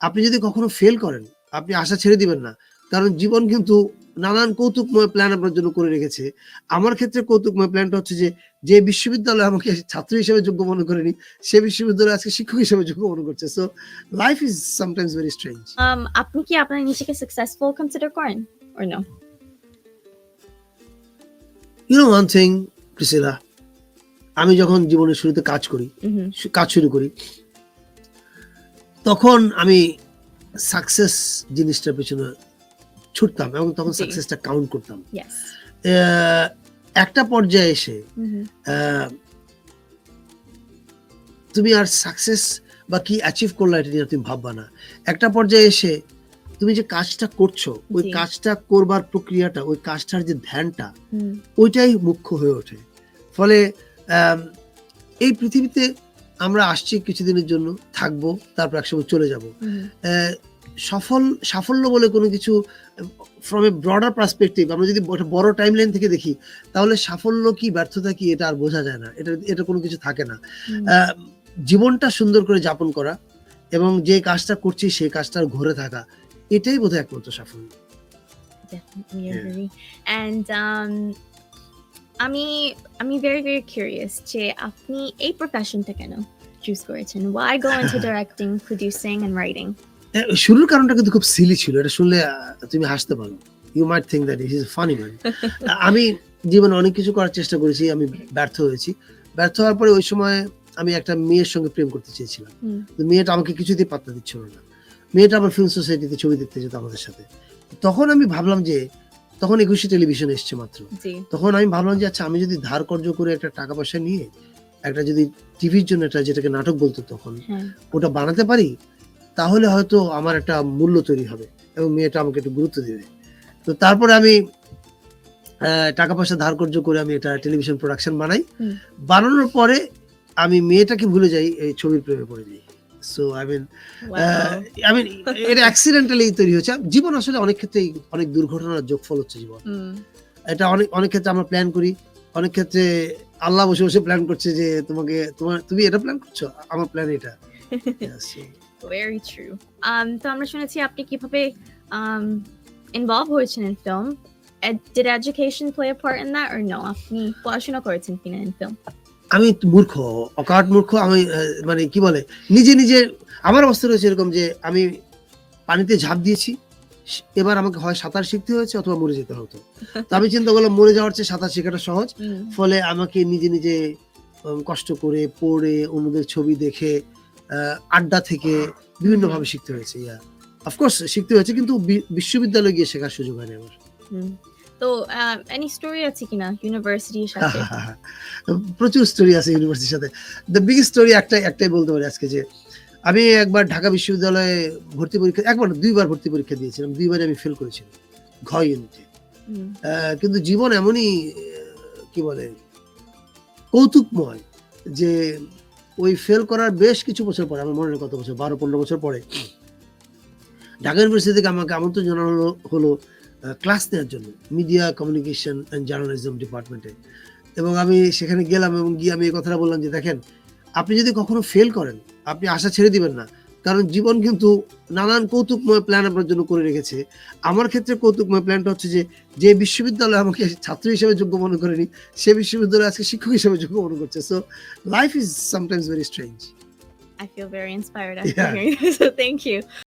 আপনি যদি কখনো ফেল করেন আপনি আশা ছেড়ে দিবেন না কারণ জীবন কিন্তু নানান কৌতুকময় প্ল্যান আপনার জন্য করে রেখেছে আমার ক্ষেত্রে কৌতুকময় প্ল্যানটা হচ্ছে যে যে বিশ্ববিদ্যালয় আমাকে ছাত্র হিসেবে যোগ্য মনে করেনি সে বিশ্ববিদ্যালয় আজকে শিক্ষক হিসেবে যোগ্য মনে করছে so life is sometimes very strange আপনি কি আপনার নিজেকে সাকসেসফুল কনসিডার করেন or no? You know one thing Priscilla আমি যখন জীবনের শুরুতে কাজ করি. কাজ শুরু করি তখন আমি সাকসেস জিনিসটার পেছনে ছুটতাম এবং তখন সাকসেসটা কাউন্ট করতাম। একটা পর্যায়ে এসে. তুমি আর সাকসেস বা কি অ্যাচিভ করলা এটা নিয়ে তুমি ভাববা না। একটা পর্যায়ে এসে তুমি যে কাজটা করছ ওই কাজটা করবার প্রক্রিয়াটা ওই কাজটার যে ধ্যানটা. ওইটাই মুখ্য হয়ে ওঠে। ফলে এই পৃথিবীতে আমরা আসছি কিছুদিনের জন্য থাকব তারপর একসময় চলে যাব. সফল সাফল্য বলে কোনো কিছু ফ্রম এ ব্রডার পার্সপেক্টিভ আমরা যদি একটা বড় টাইম লাইন থেকে দেখি তাহলে সাফল্য কি ব্যর্থতা কি এটা আর বোঝা যায় না। এটা এটা কোনো কিছু থাকে না. জীবনটা সুন্দর করে যাপন করা এবং যে কাজটা করছি সেই কাজটার ঘরে থাকা এটাই বোধহয় একমাত্র সাফল্য। Um, আমি আমি very very curious যে আপনি এই প্রফেশনটা কেন? চুজ করেছেন go into directing producing and writing? আহ, শুরুর কারণটা কিন্তু খুব সিলি ছিল। এটা শুনলে তুমি হাসতে পারো। You might think that is funny man আমি জীবনে অনেক কিছু করার চেষ্টা করেছি আমি ব্যর্থ হয়েছি। ব্যর্থ হওয়ার পরে ওই সময় আমি একটা মেয়ের সঙ্গে প্রেম করতে চেয়েছিলাম। মেয়েটা আমাকে কিছুতেই পাত্তা দিচ্ছিল না। মেয়েটা আমার ফিল্ম সোসাইটিতে ছবি দেখতে যেত আমাদের সাথে। তখন আমি ভাবলাম যে তখন একুশে টেলিভিশন এসছে মাত্র। তখন আমি ভাবলাম যে আচ্ছা আমি যদি ধার কর্য করে একটা টাকা পয়সা নিয়ে একটা যদি টিভির জন্য একটা যেটাকে নাটক বলতো তখন হ্যাঁ। ওটা বানাতে পারি তাহলে হয়তো আমার একটা মূল্য তৈরি হবে এবং মেয়েটা আমাকে একটু গুরুত্ব দেবে। তো তারপরে আমি টাকা পয়সা ধার কর্য করে আমি এটা টেলিভিশন প্রোডাকশন বানাই। বানানোর পরে আমি মেয়েটাকে ভুলে যাই এই ছবির প্রেমে পড়ে যাই। So I mean I mean এটা অ্যাক্সিডেন্টালি তৈরি হচ্ছে জীবন আসলে অনেক ক্ষেত্রেই অনেক দুর্ঘটনার যোগফল হচ্ছে জীবন. এটা অনেক অনেক ক্ষেত্রে আমরা প্ল্যান করি অনেক ক্ষেত্রে আল্লাহ বসে বসে প্ল্যান করছে যে তোমাকে তোমার তুমি এটা প্ল্যান করছ? আমার প্ল্যান এটা। So- very um তো আমরা শুনেছি আপনি কীভাবে um involve হয়েছেন film? Ed- did education play a part in that or no? আপনি পড়াশোনা করেছেন কিনা in film? আমি মূর্খ অকাট মূর্খ আমি মানে কি বলে নিজে নিজে আমার অবস্থা রয়েছে এরকম যে আমি পানিতে ঝাঁপ দিয়েছি এবার আমাকে হয় সাঁতার শিখতে হয়েছে অথবা মরে যেতে হতো। তো আমি চিন্তা করলাম মরে যাওয়ার চেয়ে সাঁতার শেখাটা সহজ. ফলে আমাকে নিজে নিজে কষ্ট করে পড়ে অন্যদের ছবি দেখে আড্ডা থেকে বিভিন্ন ভাবে শিখতে হয়েছে ইয়া। অফকোর্স শিখতে হয়েছে কিন্তু বিশ্ববিদ্যালয়ে গিয়ে শেখার সুযোগ হয়নি আমার. তো এনি স্টোরি আছে কিনা ইউনিভার্সিটির সাথে? প্রচুর স্টোরি আছে ইউনিভার্সিটির সাথে। দ্য বিগ স্টোরি একটাই একটাই বলতে পারি আজকে যে আমি একবার ঢাকা বিশ্ববিদ্যালয়ে ভর্তি পরীক্ষা একবার দুইবার ভর্তি পরীক্ষা দিয়েছিলাম দুইবারই আমি ফেল করেছিলাম ঘ ইউনিটে। কিন্তু জীবন এমনই কি বলে কৌতুকময় যে ওই ফেল করার বেশ কিছু বছর পরে আমার মনে কত বছর বারো পনেরো বছর পরে ঢাকা ইউনিভার্সিটি থেকে আমাকে আমন্ত্রণ জানানো হলো- হলো ক্লাস নেওয়ার জন্য মিডিয়া কমিউনিকেশন অ্যান্ড জার্নালিজম ডিপার্টমেন্টে এবং আমি সেখানে গেলাম এবং গিয়ে আমি এই কথাটা বললাম যে দেখেন আপনি যদি কখনো ফেল করেন আপনি আশা ছেড়ে দিবেন না কারণ জীবন কিন্তু নানান কৌতুকময় প্ল্যান আপনার জন্য করে রেখেছে আমার ক্ষেত্রে কৌতুকময় প্ল্যানটা হচ্ছে যে যে বিশ্ববিদ্যালয় আমাকে ছাত্র হিসেবে যোগ্য মনে করেনি সে বিশ্ববিদ্যালয় আজকে শিক্ষক হিসেবে যোগ্য মনে করছে so life is sometimes very strange I feel very inspired after Yeah. hearing this. So thank you.